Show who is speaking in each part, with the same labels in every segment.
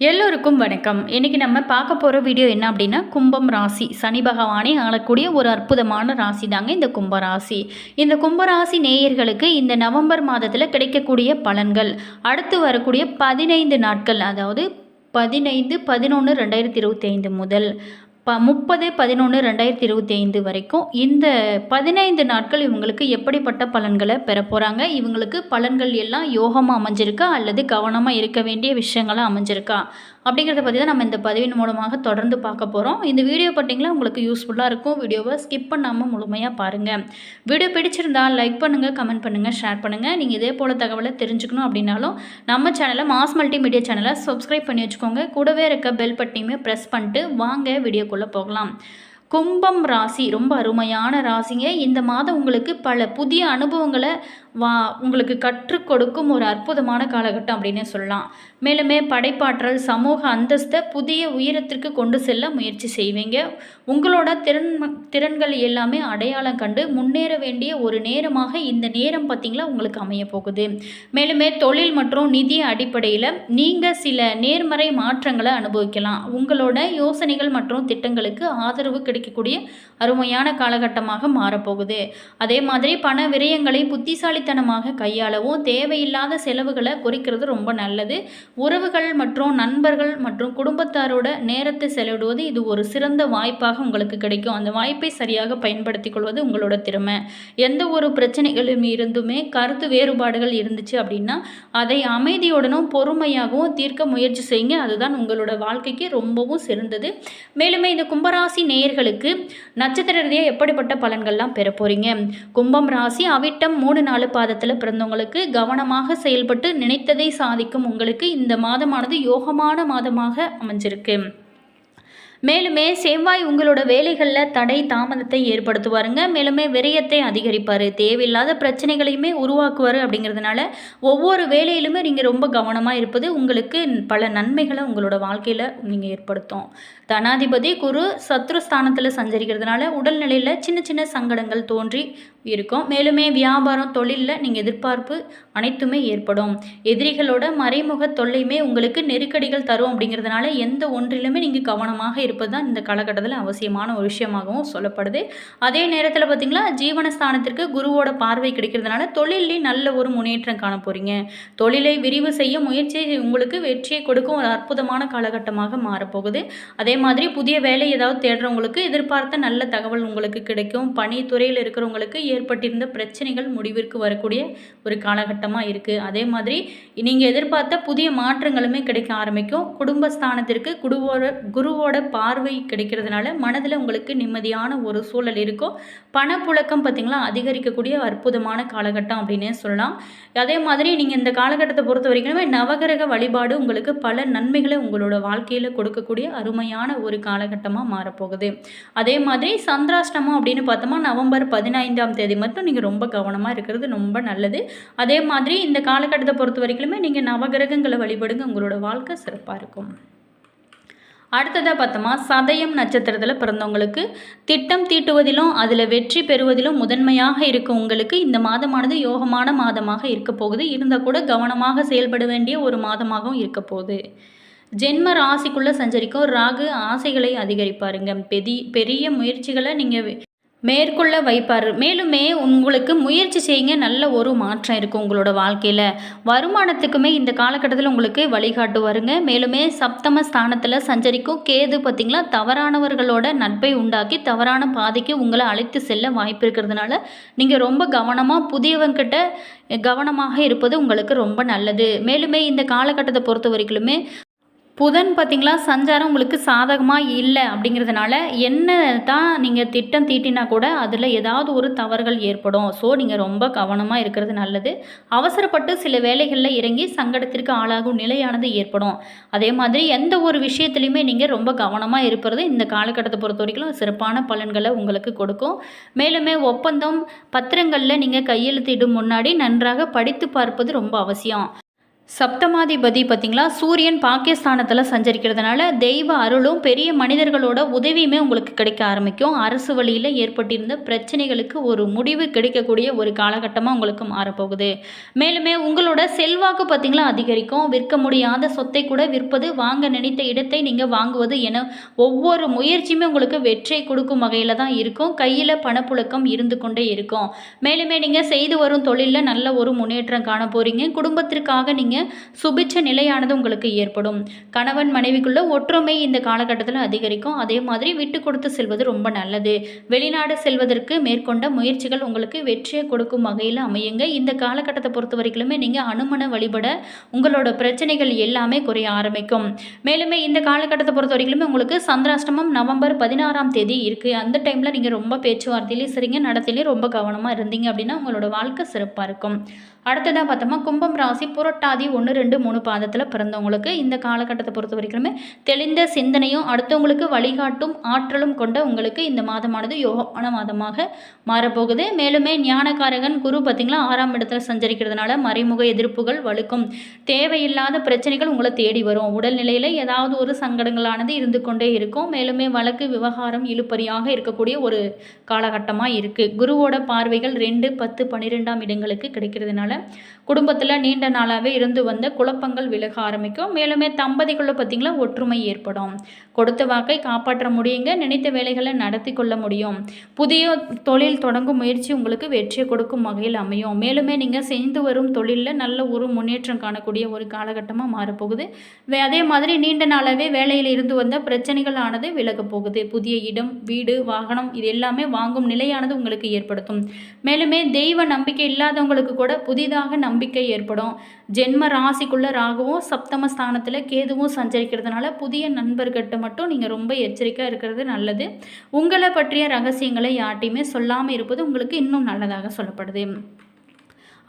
Speaker 1: எல்லோருக்கும் வணக்கம். இன்றைக்கி நம்ம பார்க்க போகிற வீடியோ என்ன அப்படின்னா கும்பம் ராசி. சனி பகவானை ஆளக்கூடிய ஒரு அற்புதமான ராசி தாங்க இந்த கும்பராசி இந்த கும்பராசி நேயர்களுக்கு இந்த நவம்பர் மாதத்தில் கிடைக்கக்கூடிய பலன்கள் அடுத்து வரக்கூடிய பதினைந்து நாட்கள் அதாவது பதினைந்து பதினொன்று ரெண்டாயிரத்தி இருபத்தி ஐந்து முதல். ப முப்பது பதினொன்று ரெண்டாயிரத்தி இருபத்தி ஐந்து வரைக்கும் இந்த பதினைந்து நாட்கள் இவங்களுக்கு எப்படிப்பட்ட பலன்களை பெற போகிறாங்க இவங்களுக்கு பலன்கள் எல்லாம் யோகமாக அமைஞ்சிருக்கா? அல்லது கவனமாக இருக்க வேண்டிய விஷயங்களாக அமைஞ்சிருக்கா? அப்படிங்கிறத பற்றி தான் நம்ம இந்த பதிவின் மூலமாக தொடர்ந்து பார்க்க போகிறோம் இந்த வீடியோ பார்த்தீங்களா உங்களுக்கு யூஸ்ஃபுல்லாக இருக்கும். வீடியோவை ஸ்கிப் பண்ணாமல் முழுமையாக பாருங்கள் வீடியோ பிடிச்சிருந்தால் லைக் பண்ணுங்கள் கமெண்ட் பண்ணுங்கள் ஷேர் பண்ணுங்கள் நீங்கள் இதே போல் தகவலை தெரிஞ்சுக்கணும் அப்படின்னாலும் நம்ம சேனலை மாஸ் மல்டிமீடியா சேனலை சப்ஸ்கிரைப் பண்ணி வச்சுக்கோங்க. கூடவே இருக்க பெல் பட்டியுமே ப்ரெஸ் பண்ணிட்டு வாங்க வீடியோக்குள்ளே போகலாம். கும்பம் ராசி ரொம்ப அருமையான ராசிங்க. இந்த மாதம் உங்களுக்கு பல புதிய அனுபவங்களை வா உங்களுக்கு கற்றுக் கொடுக்கும் ஒரு அற்புதமான காலகட்டம் அப்படின்னு சொல்லலாம். மேலுமே படைப்பாற்றல் சமூக அந்தஸ்தை புதிய உயரத்திற்கு கொண்டு செல்ல முயற்சி செய்வீங்க. உங்களோட திறன் திறன்கள் எல்லாமே அடையாளம் கண்டு முன்னேற வேண்டிய ஒரு நேரமாக இந்த நேரம் பார்த்திங்களா உங்களுக்கு அமைய போகுது. மேலுமே தொழில் மற்றும் நிதி அடிப்படையில் நீங்கள் சில நேர்மறை மாற்றங்களை அனுபவிக்கலாம். உங்களோட யோசனைகள் மற்றும் திட்டங்களுக்கு ஆதரவு கிடைக்கக்கூடிய அருமையான காலகட்டமாக மாறப்போகுது அதே மாதிரி பண விரயங்களை புத்திசாலி புத்திசாலித்தனமாக கையாளவும் தேவையில்லாத செலவுகளை குறைக்கிறது ரொம்ப நல்லது. உறவுகள் மற்றும் நண்பர்கள் மற்றும் குடும்பத்தாரோட நேரத்தை செலவிடுவது இது ஒரு சிறந்த வாய்ப்பாக உங்களுக்கு கிடைக்கும். அந்த வாய்ப்பை சரியாக பயன்படுத்தி கொள்வது உங்களோட திறமை. எந்த ஒரு பிரச்சனைகளும் இருந்துமே கருத்து வேறுபாடுகள் இருந்துச்சு அப்படின்னா அதை அமைதியுடனும் பொறுமையாகவும் தீர்க்க முயற்சி செய்யுங்க. அதுதான் உங்களோட வாழ்க்கைக்கு ரொம்பவும் சிறந்தது. மேலுமே இந்த கும்பராசி நேயர்களுக்கு நட்சத்திர ரீதியாக எப்படிப்பட்ட பலன்கள்லாம் பெற போகிறீங்க கும்பம் ராசி அவிட்டம் மூணு நாலு பாதத்தில் பிறந்தவங்களுக்கு கவனமாக செயல்பட்டு நினைத்ததை சாதிக்கும் உங்களுக்கு இந்த மாதமானது யோகமான மாதமாக அமைஞ்சிருக்கு. மேலுமே செவ்வாய் உங்களோட வேலைகளில் தடை தாமதத்தை ஏற்படுத்துவாருங்க. மேலுமே விரயத்தை அதிகரிப்பார். தேவையில்லாத பிரச்சனைகளையுமே உருவாக்குவார் அப்படிங்கிறதுனால ஒவ்வொரு வேலையிலுமே நீங்கள் ரொம்ப கவனமாக இருப்பது உங்களுக்கு பல நன்மைகளை உங்களோட வாழ்க்கையில் நீங்கள் ஏற்படுத்தும். தனாதிபதி குரு சத்ருஸ்தானத்தில் சஞ்சரிக்கிறதுனால உடல்நிலையில் சின்ன சின்ன சங்கடங்கள் தோன்றி இருக்கும். மேலுமே வியாபாரம் தொழிலில் நீங்கள் எதிர்பார்ப்பு அனைத்துமே ஏற்படும். எதிரிகளோட மறைமுக தொல்லையுமே உங்களுக்கு நெருக்கடிகள் தரும் அப்படிங்கிறதுனால எந்த ஒன்றிலுமே நீங்கள் கவனமாக இருப்பது தான் இந்த காலகட்டத்தில் அவசியமான ஒரு விஷயமாகவும் சொல்லப்படுது. அதே நேரத்தில் பார்த்திங்களா ஜீவனஸ்தானத்திற்கு குருவோட பார்வை கிடைக்கிறதுனால தொழிலையும் நல்ல ஒரு முன்னேற்றம் காண போகிறீங்க தொழிலை விரிவு செய்ய முயற்சி உங்களுக்கு வெற்றியை கொடுக்கும் ஒரு அற்புதமான காலகட்டமாக மாறப்போகுது. அதே மாதிரி புதிய வேலை ஏதாவது தேடுறவங்களுக்கு எதிர்பார்த்த நல்ல தகவல் உங்களுக்கு கிடைக்கும். பணித்துறையில் இருக்கிறவங்களுக்கு ஏற்பட்டிருந்த பிரச்சனைகள் முடிவிற்கு வரக்கூடிய ஒரு காலகட்டமாக இருக்குது அதே மாதிரி நீங்கள் எதிர்பார்த்த புதிய மாற்றங்களுமே கிடைக்க ஆரம்பிக்கும். குடும்பஸ்தானத்திற்கு குடுவோட குருவோட பார்வை கிடைக்கிறதுனால மனதில் உங்களுக்கு நிம்மதியான ஒரு சூழல் இருக்கும். பணப்புழக்கம் பார்த்திங்களா அதிகரிக்கக்கூடிய அற்புதமான காலகட்டம் அப்படின்னே சொல்லலாம். அதே மாதிரி நீங்கள் இந்த காலகட்டத்தை பொறுத்த வரைக்குமே நவகிரக வழிபாடு உங்களுக்கு பல நன்மைகளை உங்களோட வாழ்க்கையில் கொடுக்கக்கூடிய அருமையான ஒரு காலகட்டமாக மாறப்போகுது. அதே மாதிரி சந்திராஷ்டமம் அப்படின்னு பார்த்தோமா நவம்பர் பதினைந்தாம் தேதி மட்டும் நீங்கள் ரொம்ப கவனமாக இருக்கிறது ரொம்ப நல்லது. அதே மாதிரி இந்த காலகட்டத்தை பொறுத்த வரைக்குமே நீங்கள் நவகிரகங்களை வழிபடுங்க. உங்களோட வாழ்க்கை சிறப்பாக இருக்கும். அடுத்ததாக பார்த்தோமா சதயம் நட்சத்திரத்தில் பிறந்தவங்களுக்கு திட்டம் தீட்டுவதிலும் அதில் வெற்றி பெறுவதிலும் முதன்மையாக இருக்கும் உங்களுக்கு இந்த மாதமானது யோகமான மாதமாக இருக்க போகுது. இருந்தால் கூட கவனமாக செயல்பட வேண்டிய ஒரு மாதமாகவும் இருக்க போகுது. ஜென்ம ராசிக்குள்ளே சஞ்சரிக்கும் ராகு ஆசைகளை அதிகரிப்பாருங்க. பெதி பெரிய முயற்சிகளை நீங்கள் மேற்கொள்ள வைப்பார். மேலுமே உங்களுக்கு முயற்சி செய்யுங்க நல்ல ஒரு மாற்றம் இருக்கும் உங்களோட வாழ்க்கையில். வருமானத்துக்குமே இந்த காலகட்டத்தில் உங்களுக்கு வழிகாட்டுவாருங்க. மேலுமே சப்தம ஸ்தானத்தில் சஞ்சரிக்கும் கேது பார்த்திங்களா தவறானவர்களோட நட்பை உண்டாக்கி தவறான பாதைக்கு உங்களை அழைத்து செல்ல வாய்ப்பு இருக்கிறதுனால நீங்கள் ரொம்ப கவனமாக புதியவங்கிட்ட கவனமாக இருப்பது உங்களுக்கு ரொம்ப நல்லது. மேலுமே இந்த காலகட்டத்தை பொறுத்த வரைக்குமே புதன் பார்த்திங்களா சஞ்சாரம் உங்களுக்கு சாதகமாக இல்லை அப்படிங்கிறதுனால என்ன தான் நீங்கள் திட்டம் தீட்டினா கூட அதில் ஏதாவது ஒரு தவறுகள் ஏற்படும். ஸோ நீங்கள் ரொம்ப கவனமாக இருக்கிறது நல்லது. அவசரப்பட்டு சில வேலைகளில் இறங்கி சங்கடத்திற்கு ஆளாகும் நிலையானது ஏற்படும். அதே மாதிரி எந்த ஒரு விஷயத்துலையுமே நீங்கள் ரொம்ப கவனமாக இருப்பது இந்த காலகட்டத்தை பொறுத்த வரைக்கும் சிறப்பான பலன்களை உங்களுக்கு கொடுக்கும். மேலுமே ஒப்பந்தம் பத்திரங்களில் நீங்கள் கையெழுத்திடும் முன்னாடி நன்றாக படித்து பார்ப்பது ரொம்ப அவசியம். சப்தமாதிபதி பார்த்தீங்களா? சூரியன் பாகிஸ்தானத்தில் சஞ்சரிக்கிறதுனால தெய்வ அருளும் பெரிய மனிதர்களோட உதவியுமே உங்களுக்கு கிடைக்க ஆரம்பிக்கும். அரசு வழியில் ஏற்பட்டிருந்த பிரச்சனைகளுக்கு ஒரு முடிவு கிடைக்கக்கூடிய ஒரு காலகட்டமாக உங்களுக்கு மாறப்போகுது. மேலுமே உங்களோட செல்வாக்கு பார்த்தீங்களா அதிகரிக்கும். விற்க முடியாத சொத்தை கூட விற்பது வாங்க நினைத்த இடத்தை நீங்கள் வாங்குவது என ஒவ்வொரு முயற்சியுமே உங்களுக்கு வெற்றியை கொடுக்கும் வகையில் தான் இருக்கும். கையில் பணப்புழக்கம் இருந்து கொண்டே இருக்கும். மேலுமே நீங்கள் செய்து வரும் தொழிலில் நல்ல ஒரு முன்னேற்றம் காண போகிறீங்க குடும்பத்திற்காக நீங்கள் சுபிட்ச நிலையானது உங்களுக்கு ஏற்படும். கணவன் மனைவிக்குள்ள ஒற்றுமை இந்த காலகட்டத்தில் அதிகரிக்கும். அதே மாதிரி விட்டு கொடுத்து செல்வது ரொம்ப நல்லது. வெளிநாடு செல்வதற்கு மேற்கொண்ட முயற்சிகள் உங்களுக்கு வெற்றியை கொடுக்கும் வகையில் அமையுங்க. இந்த காலகட்டத்தை பொறுத்த வரைக்குமே நீங்கள் அனுமன வழிபட உங்களோட பிரச்சனைகள் எல்லாமே குறைய ஆரம்பிக்கும். மேலுமே இந்த காலகட்டத்தை பொறுத்த வரைக்குமே உங்களுக்கு சந்திராஷ்டமம் நவம்பர் பதினாறாம் தேதி இருக்குது அந்த டைமில் நீங்கள் ரொம்ப பேச்சுவார்த்தையிலையும் சரிங்க நடத்திலையும் ரொம்ப கவனமாக இருந்தீங்க அப்படின்னா உங்களோட வாழ்க்கை சிறப்பாக இருக்கும். அடுத்ததாக பார்த்தோமா கும்பம் ராசி புரட்டாதி ஒன்று ரெண்டு மூணு பாதத்தில் பிறந்தவங்களுக்கு இந்த காலகட்டத்தை பொறுத்த வரைக்குமே தெளிந்த சிந்தனையும் அடுத்தவங்களுக்கு வழிகாட்டும் ஆற்றலும் கொண்ட உங்களுக்கு இந்த மாதமானது யோகமான மாதமாக மாறப்போகுது. மேலுமே ஞானகாரகன் குரு பார்த்திங்களா ஆறாம் இடத்துல சஞ்சரிக்கிறதுனால மறைமுக எதிர்ப்புகள் வலுக்கும். தேவையில்லாத பிரச்சனைகள் உங்களை தேடி வரும். உடல்நிலையில் ஏதாவது ஒரு சங்கடங்களானது இருந்து கொண்டே இருக்கும். மேலுமே வழக்கு விவகாரம் இழுப்பறியாக இருக்கக்கூடிய ஒரு காலகட்டமாக இருக்குது குருவோட பார்வைகள் ரெண்டு பத்து பன்னிரெண்டாம் இடங்களுக்கு கிடைக்கிறதுனால குடும்பத்தில் நீண்ட நாளாகவே இருந்து வந்த குழப்பங்கள் விலக ஆரம்பிக்கும். மேலுமே தம்பதிக்குள்ள பார்த்திங்களா ஒற்றுமை ஏற்படும். கொடுத்த வாக்கை காப்பாற்ற முடியுங்க. நினைத்த வேலைகளை நடத்தி கொள்ள முடியும். புதிய தொழில் தொடங்கும் முயற்சி உங்களுக்கு வெற்றியை கொடுக்கும் வகையில் அமையும். மேலுமே நீங்கள் செய்து வரும் தொழிலில் நல்ல ஒரு முன்னேற்றம் காணக்கூடிய ஒரு காலகட்டமாக மாறப்போகுது. அதே மாதிரி நீண்ட நாளாகவே வேலையில் இருந்து வந்த பிரச்சனைகள் ஆனது விலகப் போகுது. புதிய இடம் வீடு வாகனம் இது எல்லாமே வாங்கும் நிலையானது உங்களுக்கு ஏற்படுத்தும். மேலுமே தெய்வ நம்பிக்கை இல்லாதவங்களுக்கு கூட புதிய புதிதாக நம்பிக்கை ஏற்படும். ஜென்ம ராசிக்குள்ள ராகுவும் சப்தம ஸ்தானத்தில் கேதுவும் சஞ்சரிக்கிறதுனால புதிய நண்பர்கிட்ட மட்டும் நீங்கள் ரொம்ப எச்சரிக்கையாக இருக்கிறது நல்லது. உங்களை பற்றிய ரகசியங்களை யார்ட்டையுமே சொல்லாமல் இருப்பது உங்களுக்கு இன்னும் நல்லதாக சொல்லப்படுது.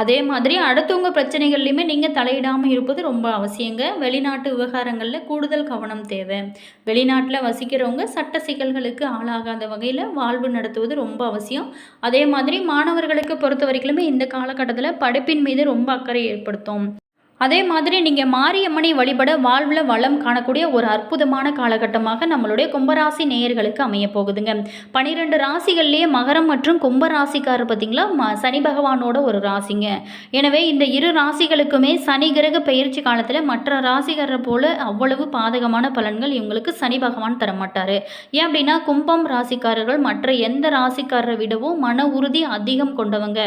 Speaker 1: அதே மாதிரி அடுத்தவங்க பிரச்சனைகள்லையுமே நீங்கள் தலையிடாமல் இருப்பது ரொம்ப அவசியங்க. வெளிநாட்டு விவகாரங்களில் கூடுதல் கவனம் தேவை. வெளிநாட்டில் வசிக்கிறவங்க சட்ட சிக்கல்களுக்கு ஆளாகாத வகையில் வாழ்வு நடத்துவது ரொம்ப அவசியம். அதே மாதிரி மாணவர்களுக்கு பொறுத்த வரைக்குமே இந்த காலகட்டத்தில் படிப்பின் மீது ரொம்ப அக்கறை ஏற்படுத்தும். அதே மாதிரி நீங்கள் மாரியம்மனை வழிபட வாழ்வில் வளம் காணக்கூடிய ஒரு அற்புதமான காலகட்டமாக நம்மளுடைய கும்பராசி நேயர்களுக்கு அமைய போகுதுங்க. பனிரெண்டு ராசிகள்லேயே மகரம் மற்றும் கும்பராசிக்காரர் பார்த்திங்களா? ம சனி பகவானோட ஒரு ராசிங்க. எனவே இந்த இரு ராசிகளுக்குமே சனி கிரக பயிற்சி காலத்தில் மற்ற ராசிகாரரை போல அவ்வளவு பாதகமான பலன்கள் இவங்களுக்கு சனி பகவான் தரமாட்டார். ஏன் அப்படின்னா கும்பம் ராசிக்காரர்கள் மற்ற எந்த ராசிக்காரரை விடவும் மன உறுதி அதிகம் கொண்டவங்க.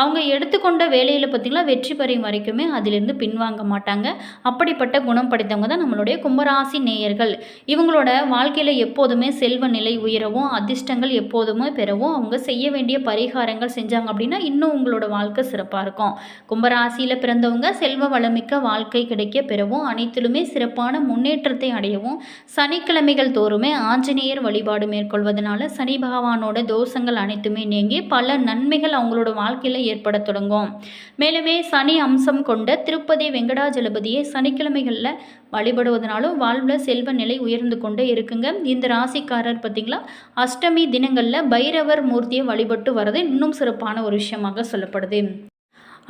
Speaker 1: அவங்க எடுத்துக்கொண்ட வேலையில் பார்த்திங்களா வெற்றி பெறும் வரைக்குமே அதிலிருந்து பின்வாங்க மாட்டாங்க. அப்படிப்பட்ட குணம் படைத்தவங்க தான் நம்மளுடைய கும்பராசி நேயர்கள். இவங்களோட வாழ்க்கையில் எப்போதுமே செல்வ நிலை உயரவும் அதிர்ஷ்டங்கள் எப்போதுமே பெறவும் அவங்க செய்ய வேண்டிய பரிகாரங்கள் செஞ்சாங்க அப்படின்னா இன்னும் உங்களோட வாழ்க்கை சிறப்பாக இருக்கும். கும்பராசியில் பிறந்தவங்க செல்வ வளமிக்க வாழ்க்கை கிடைக்க பெறவும் அனைத்திலுமே சிறப்பான முன்னேற்றத்தை அடையவும் சனிக்கிழமைகள் தோறுமே ஆஞ்சநேயர் வழிபாடு மேற்கொள்வதனால சனி பகவானோட தோஷங்கள் அனைத்துமே நீங்கி பல நன்மைகள் அவங்களோட வாழ்க்கையில் ஏற்பட தொடங்கும். மேலுமே சனி அம்சம் கொண்ட திருப்பதி வெங்கடாஜலபதியை சனிக்கிழமைகளில் வழிபடுவதனாலும் வாழ்வில் செல்வ நிலை உயர்ந்து கொண்டே இருக்குங்க. இந்த ராசிக்காரர் பார்த்திங்களா? அஷ்டமி தினங்களில் பைரவர் மூர்த்தியை வழிபட்டு வர்றது இன்னும் சிறப்பான ஒரு விஷயமாக சொல்லப்படுது.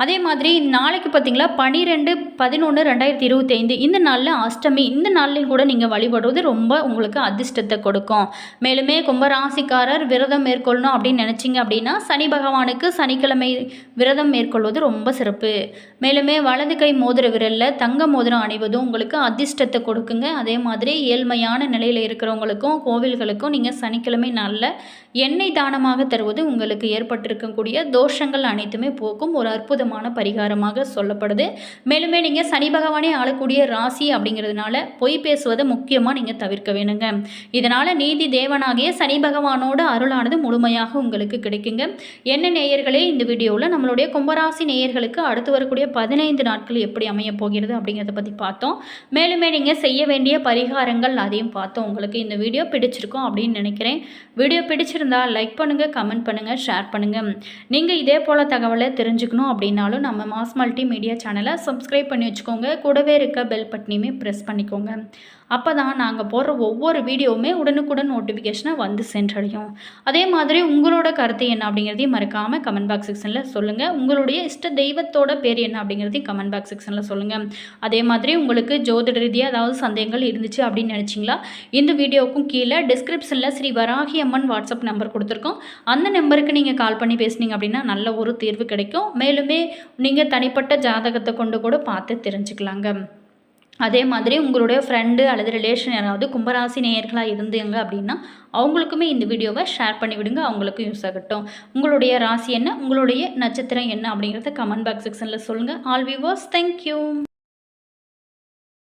Speaker 1: அதே மாதிரி நாளைக்கு பார்த்தீங்களா பனிரெண்டு பதினொன்று ரெண்டாயிரத்தி இருபத்தைந்து இந்த நாளில் அஷ்டமி இந்த நாளில் கூட நீங்கள் வழிபடுவது ரொம்ப உங்களுக்கு அதிர்ஷ்டத்தை கொடுக்கும். மேலுமே கும்பராசிக்காரர் விரதம் மேற்கொள்ளணும் அப்படின்னு நினச்சிங்க அப்படின்னா சனி பகவானுக்கு சனிக்கிழமை விரதம் மேற்கொள்வது ரொம்ப சிறப்பு. மேலுமே வலது கை மோதிர விரலில் தங்க மோதிரம் அணிவதும் உங்களுக்கு அதிர்ஷ்டத்தை கொடுக்குங்க. அதே மாதிரி ஏழ்மையான நிலையில் இருக்கிறவங்களுக்கும் கோவில்களுக்கும் நீங்கள் சனிக்கிழமை நாளில் எண்ணெய் தானமாக தருவது உங்களுக்கு ஏற்பட்டிருக்கக்கூடிய தோஷங்கள் அனைத்துமே போக்கும். ஒரு அற்புதமான பரிகாரமாக சொல்லப்படுது. மேலுமே நீங்கள் சனி பகவானே ஆளக்கூடிய ராசி அப்படிங்கிறதுனால பொய் பேசுவதை முக்கியமாக நீங்கள் தவிர்க்க வேணுங்க. இதனால் நீதி தேவனாகிய சனி பகவானோட அருளானது முழுமையாக உங்களுக்கு கிடைக்குங்க. என்ன நேயர்களே இந்த வீடியோவில் நம்மளுடைய கும்பராசி நேயர்களுக்கு அடுத்து வரக்கூடிய பதினைந்து நாட்கள் எப்படி அமைய போகிறது அப்படிங்கிறத பற்றி பார்த்தோம். மேலுமே நீங்கள் செய்ய வேண்டிய பரிகாரங்கள் அதையும் பார்த்தோம். உங்களுக்கு இந்த வீடியோ பிடிச்சிருக்கும் அப்படின்னு நினைக்கிறேன். வீடியோ பிடிச்சிருந்தா லைக் பண்ணுங்கள் கமெண்ட் பண்ணுங்கள் ஷேர் பண்ணுங்கள் நீங்கள் இதே போல் தகவலை தெரிஞ்சுக்கணும் அப்படின்னு அப்படின்னாலும் நம்ம மாஸ் மல்டி மீடியா சேனலை சப்ஸ்கிரைப் பண்ணி வச்சுக்கோங்க. கூடவே இருக்க பெல் பட்டனையுமே ப்ரெஸ் பண்ணிக்கோங்க. அப்போ தான் நாங்கள் போடுற ஒவ்வொரு வீடியோவுமே உடனுக்குடன் நோட்டிஃபிகேஷனாக வந்து சென்றடையும். அதே மாதிரி உங்களோட கருத்து என்ன அப்படிங்கிறதையும் மறக்காமல் கமெண்ட் பாக்ஸ் செக்ஷனில் சொல்லுங்கள் உங்களுடைய இஷ்ட தெய்வத்தோட பேர் என்ன அப்படிங்கிறதையும் கமெண்ட் பாக்ஸ் செக்ஷனில் சொல்லுங்கள் அதே மாதிரி உங்களுக்கு ஜோதிட ரீதியாக ஏதாவது சந்தேகங்கள் இருந்துச்சு அப்படின்னு நினச்சிங்களா? இந்த வீடியோவுக்கும் கீழே டிஸ்கிரிப்ஷனில் ஸ்ரீ வராகி அம்மன் வாட்ஸ்அப் நம்பர் கொடுத்துருக்கோம். அந்த நம்பருக்கு நீங்கள் கால் பண்ணி பேசுனீங்க அப்படின்னா நல்ல ஒரு தீர்வு கிடைக்கும். மேலுமே நீங்கள் தனிப்பட்ட ஜாதகத்தை கொண்டு கூட பார்த்து தெரிஞ்சுக்கலாங்க. அதே மாதிரி உங்களுடைய ஃப்ரெண்டு அல்லது ரிலேஷன் யாராவது கும்பராசி நேயர்களாக இருந்தீங்க அப்படின்னா அவங்களுக்குமே இந்த வீடியோவை ஷேர் பண்ணி விடுங்க அவங்களுக்கும் யூஸ் ஆகட்டும். உங்களுடைய ராசி என்ன? உங்களுடைய நட்சத்திரம் என்ன அப்படிங்கிறத கமெண்ட் பாக்ஸ் செக்ஷனில் சொல்லுங்கள் ஆல் வியூவர்ஸ் தேங்க்யூ